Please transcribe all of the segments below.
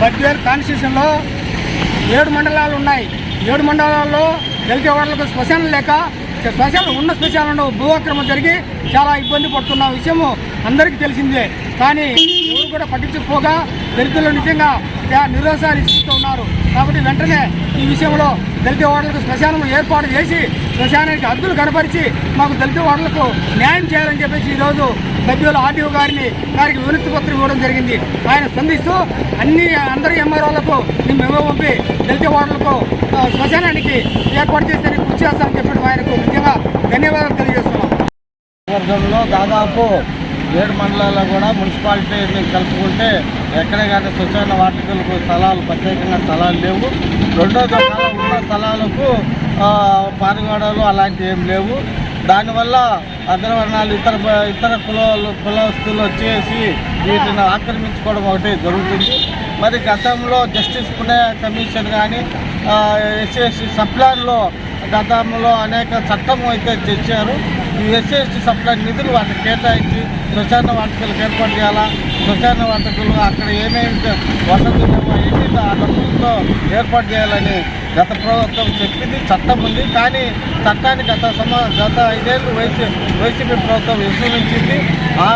బద్వేల్ కాన్స్టిట్యూషన్లో ఏడు మండలాలు ఉన్నాయి. ఏడు మండలాల్లో దళిత వాళ్ళకు శ్మశానం లేక శ్మశానం ఉన్న శ్మశానంలో అక్రమం జరిగి చాలా ఇబ్బంది పడుతున్న విషయము అందరికీ తెలిసిందే. కానీ ఎవరు కూడా పట్టించకపోగా దళితులు నిజంగా యా- ఇస్తూ ఉన్నారు. కాబట్టి వెంటనే ఈ విషయంలో దళిత వాడలకు శ్మశానం ఏర్పాటు చేసి శ్మశానానికి అద్దులు కనపరిచి మాకు దళిత వాడలకు న్యాయం చేయాలని చెప్పేసి ఈరోజు బద్వేలు ఆర్డీఓ గారిని గారికి వినతి పత్రం ఇవ్వడం జరిగింది. ఆయన స్పందిస్తూ అన్ని అందరి ఎంఆర్ఓలకు మేము మెమో పంపి దళిత వాడలకు శ్మశానానికి ఏర్పాటు చేస్తే కృషి చేస్తామని చెప్పడం ఆయనకు ముఖ్యంగా ధన్యవాదాలు తెలియజేస్తున్నాం. దాదాపు ఏడు మండలాల్లో కూడా మున్సిపాలిటీని కలుపుకుంటే ఎక్కడ కానీ స్వచ్ఛంద వాటికలకు స్థలాలు ప్రత్యేకంగా స్థలాలు లేవు. రెండో దఫాలో ఉన్న స్థలాలకు ఆ, అలాంటివి ఏం లేవు. దానివల్ల అగ్రవర్ణాలు ఇతర ఇతర కులాలు కులస్తులు వచ్చేసి వీటిని ఆక్రమించుకోవడం ఒకటి జరుగుతుంది. మరి గతంలో జస్టిస్ పుణ్య కమిషన్ కానీ ఎస్సీ ఎస్సీ సప్లాన్లో గతంలో అనేక చట్టం అయితే తెచ్చారు. ఈ ఎస్సీ ఎస్టీ సప్లై నిధులు వాటికి కేటాయించి శ్మశాన వాటికలకు ఏర్పాటు చేయాలా? శ్మశాన వాటికలు అక్కడ ఏమేమి వసతులు ఏమి ఆ డబ్బులతో ఏర్పాటు చేయాలని గత ప్రభుత్వం చెప్పింది చట్టం ఉంది. కానీ చట్టాన్ని గత సమ గత ఐదేళ్ళు వైసీ వైసీపీ ప్రభుత్వం విశ్రమించింది ఆ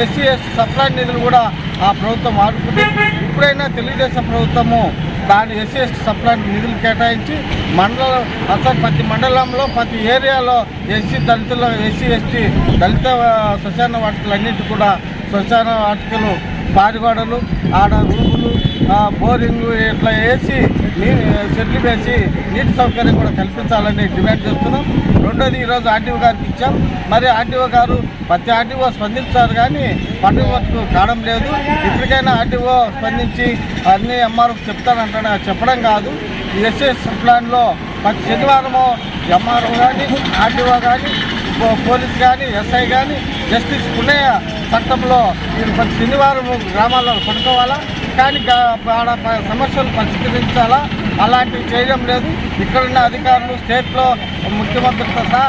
ఎస్సీ ఎస్టీ సప్లై నిధులు కూడా ఆ ప్రభుత్వం ఆడుకుంది ఇప్పుడైనా తెలుగుదేశం ప్రభుత్వము దాని ఎస్సీ ఎస్టీ సప్లై నిధులు కేటాయించి మండలం అసలు ప్రతి మండలంలో ప్రతి ఏరియాలో ఎస్సీ దళితుల ఎస్సీ ఎస్టీ దళిత శ్మశాన వాటికలు కూడా శ్మశాన వాటికలు పారివాడలు ఆడ రూములు బోరింగ్ ఇట్లా వేసి నీ వేసి నీటి సౌకర్యం కూడా కల్పించాలని డిమాండ్ చేస్తున్నాం. రెండోది ఈరోజు ఆర్టీఓ గారికి ఇచ్చాం. మరి ఆర్టీఓ గారు ప్రతి ఆర్టీఓ స్పందించారు కానీ పండుగ వరకు కావడం లేదు. ఇప్పటికైనా ఆర్టీఓ స్పందించి అన్ని ఎంఆర్ఓ చెప్తానంటే చెప్పడం కాదు. ఎస్ఎస్ ప్లాన్లో ప్రతి శనివారము ఎంఆర్ఓ కానీ ఆర్టీఓ కానీ పోలీస్ కానీ ఎస్ఐ కానీ జస్టిస్ పుణ్య చట్టంలో మీరు ప్రతి శనివారం గ్రామాల్లో పడుకోవాలా? కానీ ఆడ సమస్యలు పరిష్కరించాలా? అలాంటివి చేయడం లేదు. ఇక్కడున్న అధికారులు స్టేట్లో ముఖ్యమంత్రితో సహా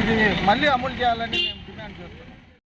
ఇది మళ్ళీ అమలు చేయాలని మేము